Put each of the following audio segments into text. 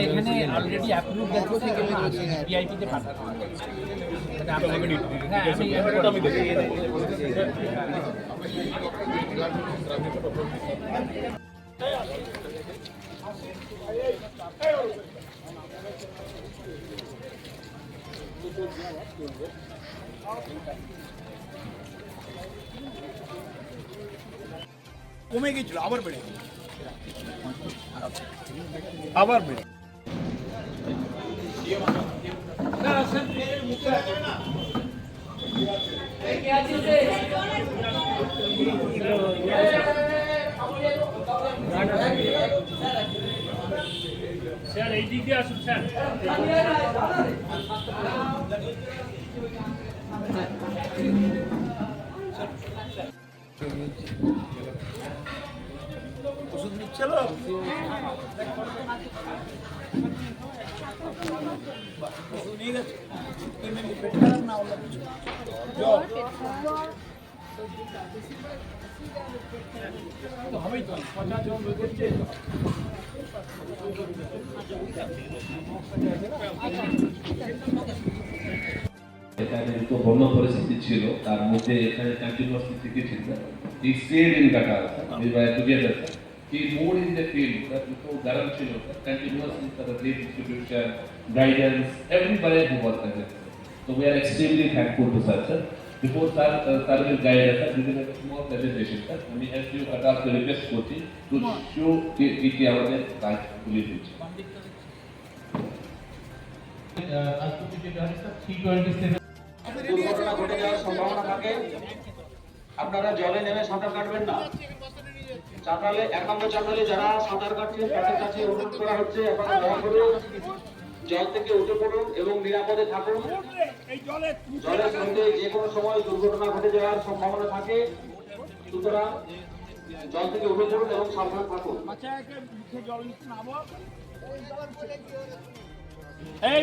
এখানে already approve দেখো থেকে ভিআইপিতে পাঠানো হ্যাঁ আমি কমে গেছিল আবার বেড়ে গেল। আবার বেড়ে স্যার এই দিক দিয়ে আসুন স্যার ওষুধ নিচ্ছিল ওষুধ নিয়ে গেছে এমনি পেট খারাপ না অন্য কিছু জ্বর তো হবেই তো পচা জ্বর করছে এখানে তো বন্য পরিস্থিতি ছিল তার মধ্যে এখানে কন্টিনিউয়াসলি থেকেছিল he stayed in Qatar sir. we were together sir. he moved in the field sir. before garam ছিল sir. continuously sir the distribution guidance everybody who was there sir. so we are extremely thankful to sir sir before sir uh, sir will guide us sir we will have a small presentation sir আমি SDO Qatarকে request করছি to show কি কি কি আমাদের কাজ তুলে দিচ্ছে আজকে যেটা হচ্ছে 327 দুর্ঘটনা ঘটে যাওয়ার সম্ভাবনা থাকে। আপনারা জলে নেমে সাঁতার কাটবেন না। চাতালে এক নম্বর চাতালে যারা সাঁতার কাটছেন, তাদের কাছে অনুরোধ করা হচ্ছে জল থেকে উঠে পড়ুন এবং নিরাপদে থাকুন। জলের সঙ্গে যে কোনো সময় দুর্ঘটনা ঘটে যাওয়ার সম্ভাবনা থাকে। সুতরাং জল থেকে উঠে পড়ুন এবং সাবধান থাকুন। বাচ্চাকে মুখে জল নিচ্ছে না আবার এই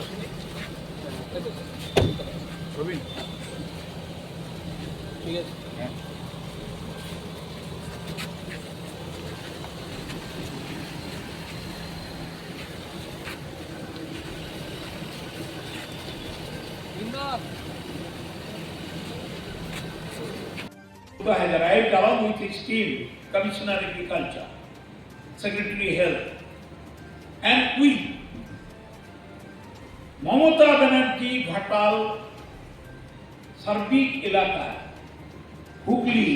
হ্যাঁ medical camp Kuba has arrived along with his team, Commissioner Agriculture, Secretary Health, and we, Mamata Banerjee Ghatal সার্বিক এলাকায় হুগলি,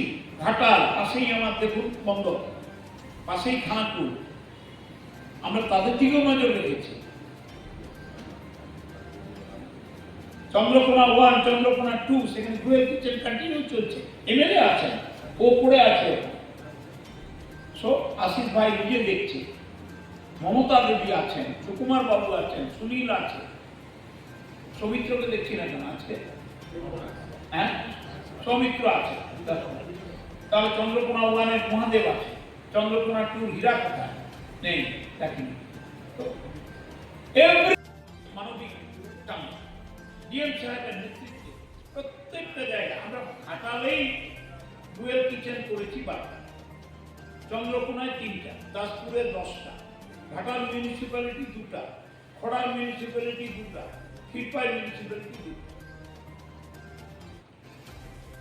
ঘাটাল, পাশেই আমার দেখুন বন্ধ পাশেই খানাকুল। আমরা তাদের দিকেও নজর রেখেছি। চন্দ্রকোনা ওয়ান চন্দ্রকোনা টু সেখানে ডুয়েল কিচেন কন্টিনিউ চলছে। এমএলএ আছেন ও পড়ে আছে। সো আশিস ভাই নিজে দেখছে। মমতা দেবী আছেন, সুকুমার বাবু আছেন, সুনীল আছে। সৌমিত্রকে দেখছি না কেন আজকে? হ্যাঁ? সৌমিত্র আছে। দেখো। তাহলে চন্দ্রকোনা ওয়ানের মহাদেব আছে। চন্দ্রকোনা টু হীরা কোথায়? নেই, দেখিনি। মানবিক ডিএম সাহেবের নেতৃত্বে প্রত্যেকটা জায়গায় আমরা ঘাটালেই ডুয়েল কিচেন করেছি চন্দ্রকোনায় তিনটা, দাসপুরে দশটা, ঘাটাল মিউনিসিপ্যালিটি দুটা, খড়াল মিউনিসিপ্যালিটি দুটা। মিউনিসিপ্যালিটি দুটা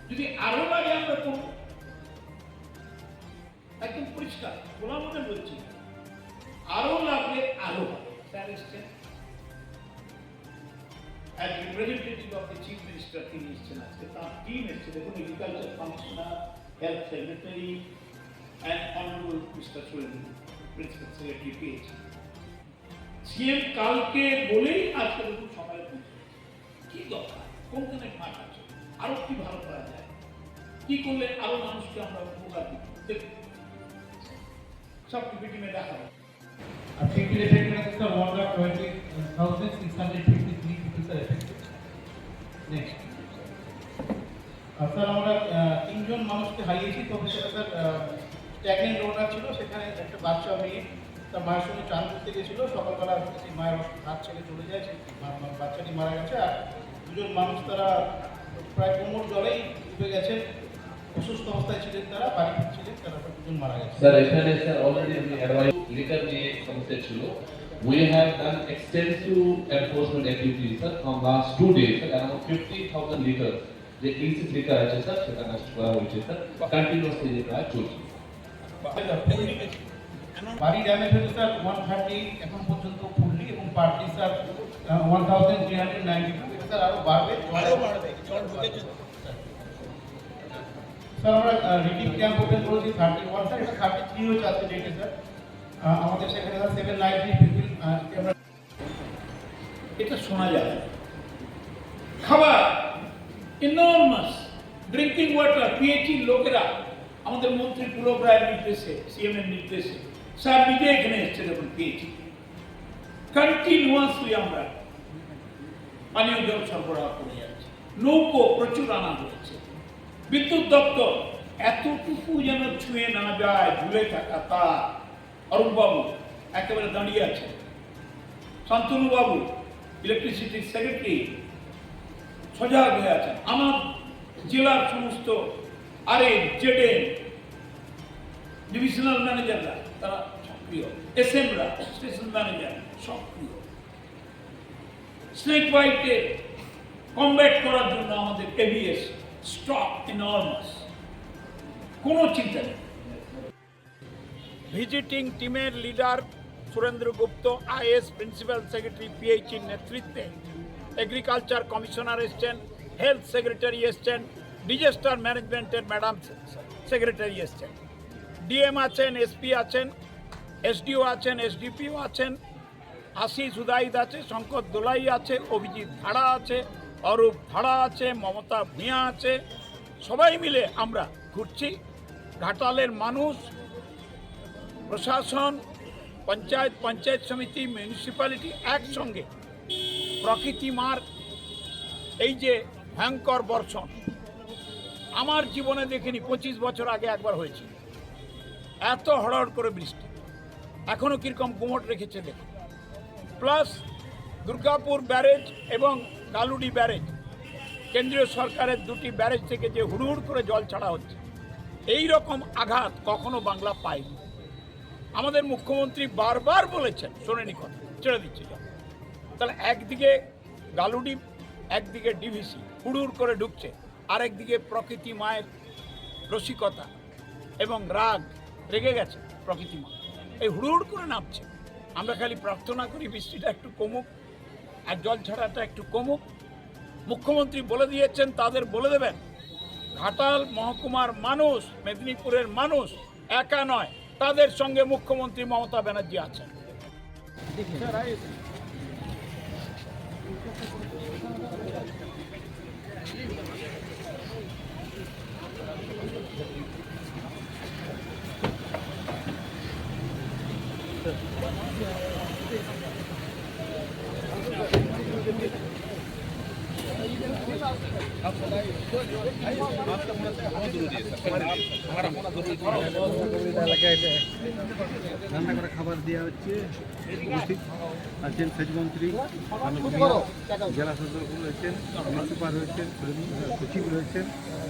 যদি আরও লাগে আমরা করব। একদম পরিষ্কার, খোলা মনে বলছি আরও লাগলে আরও তার টিম এসছে। দেখুন agriculture commissioner health secretary and honourable mister Sohel principal secretary পেয়েছি সিএম কালকে বলেই আজকে দেখুন পৌঁছে কি দরকার? কোনখানে ফাঁক আছে? আরও কি ভালো করা যায়? কি করলে আরও মানুষকে আমরা উপকার দিই দেখুন, সব পিপিটি মে দেখাবো Articulated against the one lakh twenty thousand six hundred fifty-three people are affected. Next. আর স্যার আমরা তিনজন মানুষকে হারিয়েছি, তবে সেটা স্যার স্ট্যাগনেন্ট রোডার ছিল, সেখানে একটা বাচ্চা মেয়ে তার মায়ের সঙ্গে চান করতে গেছিল সকালবেলা সেই মায়ের হাত ছেড়ে চলে যায় সেই বাচ্চাটি মারা গেছে আর দুজন মানুষ তারা প্রায় কোমর জলেই ডুবে গেছেন। অসুস্থ অবস্থায় ছিলেন তারা বাড়ি ফিরছিলেন তারা দুজন মারা গেছে স্যার এখানে স্যার অলরেডি আমি অ্যাডভাইস লিটার নিয়ে সমস্যা ছিল। We have done extensive enforcement activities, sir, from last two days, sir, around fifty thousand liters. যে ইনসিড লিটার আছে স্যার সেটা নষ্ট করা হয়েছে স্যার কন্টিনিউসলি যে কাজ চলছে। বাড়ি ড্যামেজ হয়েছে স্যার ওয়ান থার্টি এখন পর্যন্ত ফুললি এবং party sir one thousand three hundred ninety two এটা স্যার আরও বাড়বে। জল স্যার আমরা রিলিফ ক্যাম্প ওপেন করেছি থার্টি ওয়ান স্যার এটা থার্টি থ্রি হয়েছে আজকে ডেটে স্যার। আমাদের সেখানে sir seven nine three people এটা শোনা যায়। খাবার ইনর্মাস ড্রিঙ্কিং ওয়াটার পিএইচি লোকেরা আমাদের মন্ত্রী পুলক রায়ের নির্দেশে সিএম এর নির্দেশে। স্যার নিজে এখানে এসছে দেখুন পেয়েছি কন্টিনিউয়াসলি আমরা পানীয় জল সরবরাহ করে যাচ্ছি নৌকো প্রচুর আনা হয়েছে বিদ্যুৎ দপ্তর এতটুকু যেন ছুঁয়ে না যায় ঝুলে থাকা তা অরূপবাবু একেবারে দাঁড়িয়ে আছে শান্তনু বাবু ইলেকট্রিসিটি সেক্রেটারি সজাগ হয়ে আছেন আমার জেলার সমস্ত আরে জেডে ডিভিশনাল ম্যানেজাররা তারা সক্রিয়। এসএমরা স্টেশন ম্যানেজার সক্রিয়। স্নেক বাইটে কমব্যাট করার জন্য আমাদের এবিএস স্টক ইনর্মাস কোনো চিন্তা নেই। ভিজিটিং টিমের leader Surendra Gupta IAS principal secretary পিএইচির নেতৃত্বে এগ্রিকালচার কমিশনার এসছেন হেলথ সেক্রেটারি এসছেন ডিজাস্টার ম্যানেজমেন্টের ম্যাডাম সেক্রেটারি এসছেন। ডিএম আছেন, এসপি আছেন, এসডিও আছেন, এসডিপিও আছেন, আশিস উদাইদ আছে, শঙ্কর দোলাই আছে, অভিজিৎ ভাড়া আছে, অরূপ ভাড়া আছে, মমতা ভূঁয়া আছে। সবাই মিলে আমরা ঘুরছি। ঘাটালের মানুষ, প্রশাসন, পঞ্চায়েত পঞ্চায়েত সমিতি মিউনিসিপ্যালিটি একসঙ্গে। প্রকৃতি মার, এই যে ভয়ঙ্কর বর্ষণ। আমার জীবনে দেখিনি, পঁচিশ বছর আগে একবার হয়েছিল। এত হড়হড় করে বৃষ্টি। এখনও কীরকম গুমট রেখেছে দেখুন। প্লাস দুর্গাপুর ব্যারেজ এবং গালুডি ব্যারেজ, কেন্দ্রীয় সরকারের দুটি ব্যারেজ থেকে যে হুড়হুড় করে জল ছাড়া হচ্ছে এই রকম আঘাত কখনো বাংলা পায়নি। আমাদের মুখ্যমন্ত্রী বারবার বলেছেন, শোনেনি কথা, ছেড়ে দিচ্ছে জল। তাহলে একদিকে গালুডি একদিকে ডিভিসি হুড়ুর করে ঢুকছে, আরেকদিকে প্রকৃতি মায়ের রসিকতা এবং রাগ রেগে গেছে প্রকৃতি মা। এই হুড়ুর করে নামছে। আমরা খালি প্রার্থনা করি বৃষ্টিটা একটু কমুক, আর জল ছাড়াটা একটু কমুক। মুখ্যমন্ত্রী বলে দিয়েছেন, তাদের বলে দেবেন, ঘাটাল মহকুমার মানুষ, মেদিনীপুরের মানুষ একা নয়, তাদের সঙ্গে মুখ্যমন্ত্রী মমতা ব্যানার্জি আছেন। এলাকায় রান্না করা খাবার দেওয়া হচ্ছে। উপস্থিত আছেন সেচমন্ত্রী জেলা সদর রয়েছেন সুপার রয়েছেন সচিব রয়েছেন।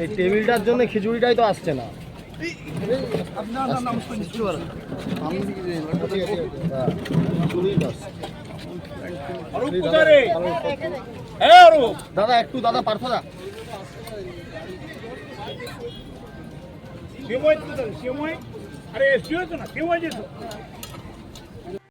এই টেবিলটার জন্য খিচুড়িটাই তো আসছে না। দাদা একটু দাদা পার্থদা। শিবময় শিবময় আরে শিব না শিবময় যেত।